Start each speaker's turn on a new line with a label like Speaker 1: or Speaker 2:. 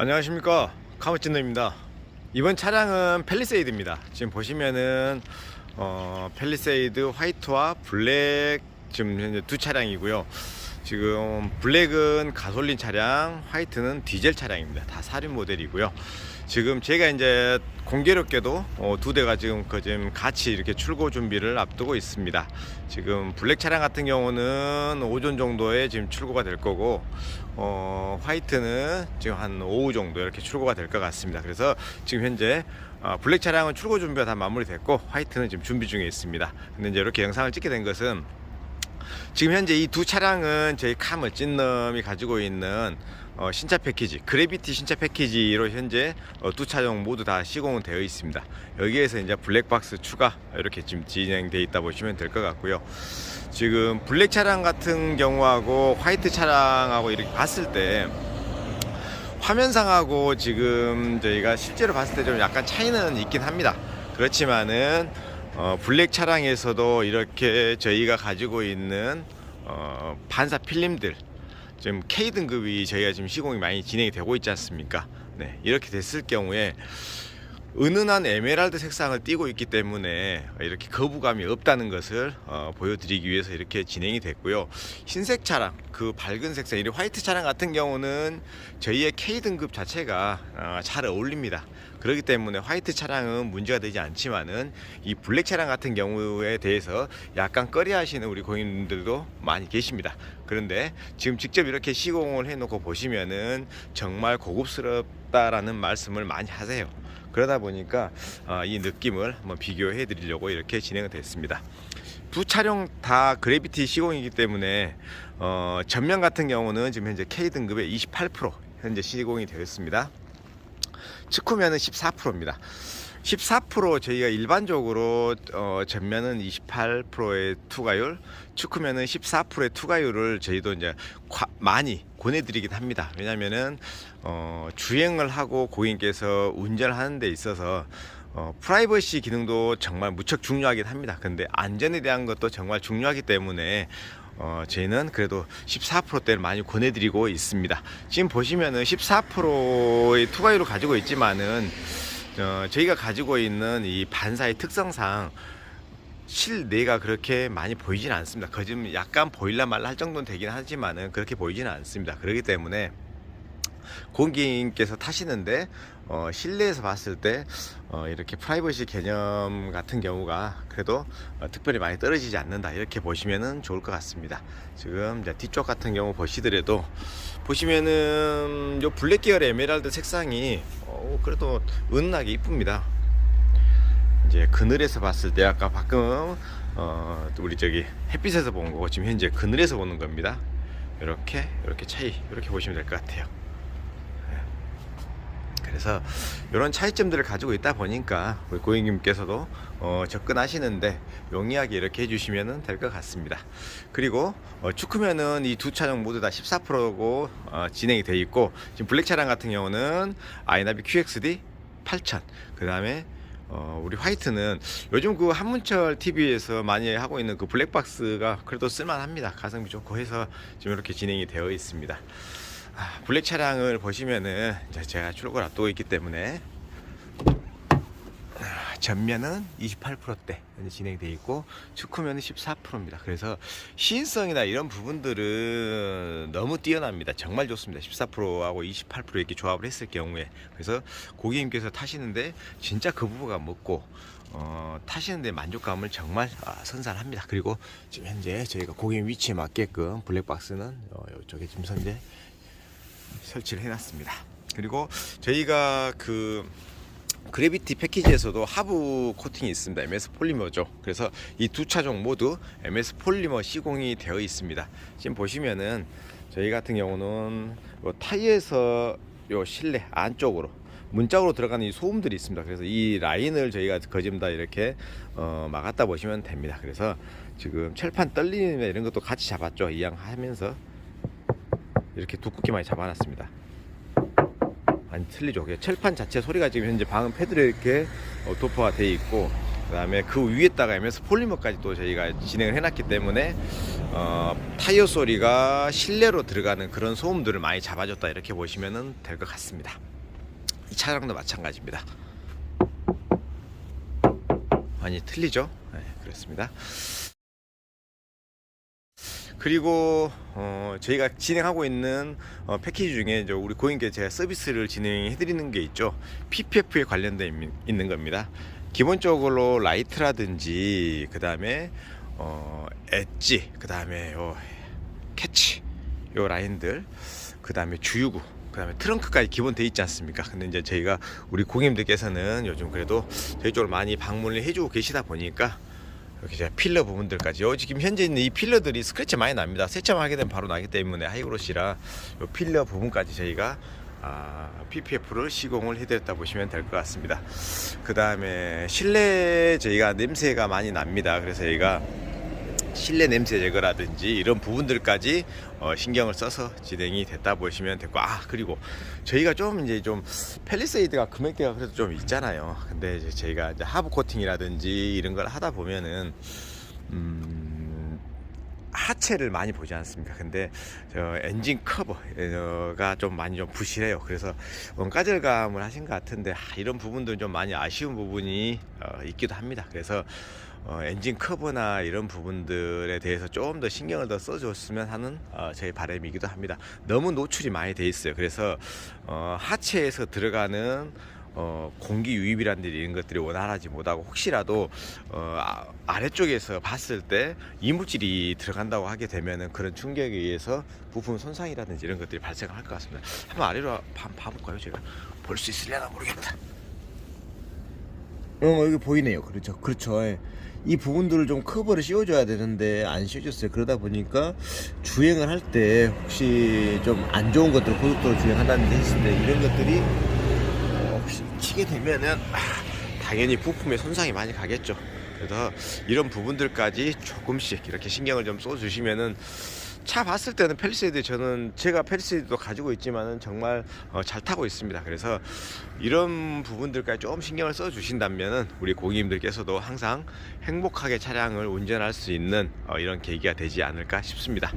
Speaker 1: 안녕하십니까. 카모찐노입니다. 이번 차량은 펠리세이드입니다. 지금 보시면은 어, 펠리세이드 화이트와 블랙 지금 현재 두 차량이고요 지금 블랙은 가솔린 차량 화이트는 디젤 차량입니다 다 사륜 모델이고요 지금 제가 이제 공교롭게도 어, 두 대가 지금 그 지금 같이 이렇게 출고 준비를 앞두고 있습니다. 지금 블랙 차량 같은 경우는 오전 정도에 지금 출고가 될 거고 어, 화이트는 지금 한 오후 정도 이렇게 출고가 될 것 같습니다. 그래서 지금 현재 어, 블랙 차량은 출고 준비가 다 마무리됐고 화이트는 지금 준비 중에 있습니다. 근데 이제 이렇게 영상을 찍게 된 것은 지금 현재 이 두 차량은 저희 카머 찐놈이 가지고 있는 어, 신차 패키지 그래비티 신차 패키지로 현재 어, 두 차량 모두 다 시공은 되어 있습니다. 여기에서 이제 블랙박스 추가 이렇게 지금 진행되어 있다 보시면 될 것 같고요. 지금 블랙 차량 같은 경우하고 화이트 차량하고 이렇게 봤을 때 화면상하고 지금 저희가 실제로 봤을 때 좀 약간 차이는 있긴 합니다. 그렇지만은 어, 블랙 차량에서도 이렇게 저희가 가지고 있는 어, 반사 필름들 지금 K 등급이 저희가 지금 시공이 많이 진행이 되고 있지 않습니까? 네, 이렇게 됐을 경우에 은은한 에메랄드 색상을 띠고 있기 때문에 이렇게 거부감이 없다는 것을 어, 보여드리기 위해서 이렇게 진행이 됐고요. 흰색 차량, 그 밝은 색상, 이 화이트 차량 같은 경우는 저희의 K 등급 자체가 어, 잘 어울립니다. 그렇기 때문에 화이트 차량은 문제가 되지 않지만은 이 블랙 차량 같은 경우에 대해서 약간 꺼려하시는 우리 고객님들도 많이 계십니다. 그런데 지금 직접 이렇게 시공을 해놓고 보시면은 정말 고급스럽다라는 말씀을 많이 하세요. 그러다 보니까 어, 이 느낌을 한번 비교해 드리려고 이렇게 진행이 됐습니다. 두 차량 다 그래비티 시공이기 때문에 어, 전면 같은 경우는 지금 현재 K 등급의 28% 현재 시공이 되었습니다. 측후면은 14%입니다. 14% 저희가 일반적으로 어, 전면은 28%의 투과율, 측후면은 14%의 투과율을 저희도 이제 과- 많이 권해드리긴 합니다. 왜냐면은 어, 주행을 하고 고객님께서 운전을 하는 데 있어서 어, 프라이버시 기능도 정말 무척 중요하긴 합니다. 근데 안전에 대한 것도 정말 중요하기 때문에 어, 저희는 그래도 14%대를 많이 권해드리고 있습니다. 지금 보시면은 14%의 투과율을 가지고 있지만은 어, 저희가 가지고 있는 이 반사의 특성상 실내가 그렇게 많이 보이지는 않습니다. 거짓 약간 보일라 말라 할 정도는 되긴 하지만은 그렇게 보이지는 않습니다. 그렇기 때문에 고객님께서 타시는데 어, 실내에서 봤을 때 어, 이렇게 프라이버시 개념 같은 경우가 그래도 어, 특별히 많이 떨어지지 않는다 이렇게 보시면은 좋을 것 같습니다. 지금 뒤쪽 같은 경우 보시더라도 보시면은 요 블랙 계열 에메랄드 색상이 어, 그래도 은은하게 이쁩니다. 이제 그늘에서 봤을 때 아까 방금 어, 우리 저기 햇빛에서 본 거고 지금 현재 그늘에서 보는 겁니다. 이렇게 이렇게 차이 이렇게 보시면 될 것 같아요. 그래서 이런 차이점들을 가지고 있다 보니까 우리 고객님께서도 어, 접근하시는데 용이하게 이렇게 해주시면 될 것 같습니다. 그리고 어, 축구면은 이 두 차량 모두 다 14%고 어, 진행이 돼 있고 지금 블랙 차량 같은 경우는 아이나비 QXD 8000 그 다음에 어, 우리 화이트는 요즘 그 한문철 TV에서 많이 하고 있는 그 블랙박스가 그래도 쓸만합니다. 가성비 좋고 해서 지금 이렇게 진행이 되어 있습니다. 아, 블랙 차량을 보시면은 제가 출고를 앞두고 있기 때문에 아, 전면은 28%대 현재 진행되어 있고 측후면은 14%입니다. 그래서 시인성이나 이런 부분들은 너무 뛰어납니다. 정말 좋습니다. 14%하고 28% 이렇게 조합을 했을 경우에 그래서 고객님께서 타시는데 진짜 그 부부가 먹고 어, 타시는데 만족감을 정말 아, 선사합니다. 그리고 지금 현재 저희가 고객님 위치에 맞게끔 블랙박스는 어, 이쪽에 지금 현재 설치를 해놨습니다. 그리고 저희가 그 그래비티 패키지에서도 하부 코팅이 있습니다. MS 폴리머죠. 그래서 이 두 차종 모두 MS 폴리머 시공이 되어 있습니다. 지금 보시면은 저희 같은 경우는 요 타이에서 요 실내 안쪽으로 문짝으로 들어가는 이 소음들이 있습니다. 그래서 이 라인을 저희가 거짐 다 이렇게 어, 막았다 보시면 됩니다. 그래서 지금 철판 떨리는 이런 것도 같이 잡았죠. 이양 하면서 이렇게 두껍게 많이 잡아놨습니다. 많이 틀리죠. 철판 자체 소리가 지금 현재 방음 패드로 이렇게 어, 도포가 되어 있고 그 다음에 그 위에다가 MS 폴리머까지 또 저희가 진행을 해놨기 때문에 어, 타이어 소리가 실내로 들어가는 그런 소음들을 많이 잡아줬다 이렇게 보시면 될 것 같습니다. 이 차량도 마찬가지입니다. 많이 틀리죠? 네, 그렇습니다. 그리고 어, 저희가 진행하고 있는 어, 패키지 중에 이제 우리 고객님께 제가 서비스를 진행해 드리는 게 있죠. PPF에 관련돼 있- 있는 겁니다. 기본적으로 라이트라든지 그 다음에 어, 엣지, 그 다음에 요 캐치, 요 라인들, 그 다음에 주유구, 그 다음에 트렁크까지 기본 돼 있지 않습니까? 근데 이제 저희가 우리 고객님들께서는 요즘 그래도 저희 쪽으로 많이 방문을 해주고 계시다 보니까 이렇게 제가 필러 부분들까지 요 지금 현재 있는 이 필러들이 스크래치 많이 납니다. 세차만 하게 되면 바로 나기 때문에 하이그로시라 요 필러 부분까지 저희가 아, PPF를 시공을 해드렸다 보시면 될 것 같습니다. 그 다음에 실내 저희가 냄새가 많이 납니다. 그래서 저희가 실내 냄새 제거라든지 이런 부분들까지 어, 신경을 써서 진행이 됐다 보시면 됐고 아 그리고 저희가 좀 이제 좀 펠리세이드가 금액대가 그래도 좀 있잖아요 근데 이제 저희가 이제 하부 코팅이라든지 이런 걸 하다 보면은 음 하체를 많이 보지 않습니까? 근데 저 엔진 커버가 좀 많이 좀 부실해요. 그래서 원가절감을 하신 것 같은데 아, 이런 부분도 좀 많이 아쉬운 부분이 어, 있기도 합니다. 그래서 어, 엔진 커버나 이런 부분들에 대해서 조금 더 신경을 더 써줬으면 하는 어, 저희 바람이기도 합니다. 너무 노출이 많이 돼 있어요. 그래서 어, 하체에서 들어가는 어, 공기 유입이라는 이런 것들이 원활하지 못하고 혹시라도 어, 아, 아래쪽에서 봤을 때 이물질이 들어간다고 하게 되면은 그런 충격에 의해서 부품 손상이라든지 이런 것들이 발생할 것 같습니다. 한번 아래로 한번 봐볼까요? 제가 볼 수 있으려나 모르겠다. 어 여기 보이네요. 그렇죠, 그렇죠. 예. 이 부분들을 좀 커버를 씌워줘야 되는데 안 씌워줬어요. 그러다 보니까 주행을 할 때 혹시 좀 안 좋은 것들 고속도로 주행한다는 데 했을 때 이런 것들이 어, 혹시 치게 되면은 아, 당연히 부품에 손상이 많이 가겠죠. 그래서 이런 부분들까지 조금씩 이렇게 신경을 좀 써주시면은 차 봤을 때는 펠리세이드 저는 제가 펠리세이드도 가지고 있지만은 정말 어, 잘 타고 있습니다. 그래서 이런 부분들까지 좀 신경을 써 주신다면은 우리 고객님들께서도 항상 행복하게 차량을 운전할 수 있는 어, 이런 계기가 되지 않을까 싶습니다.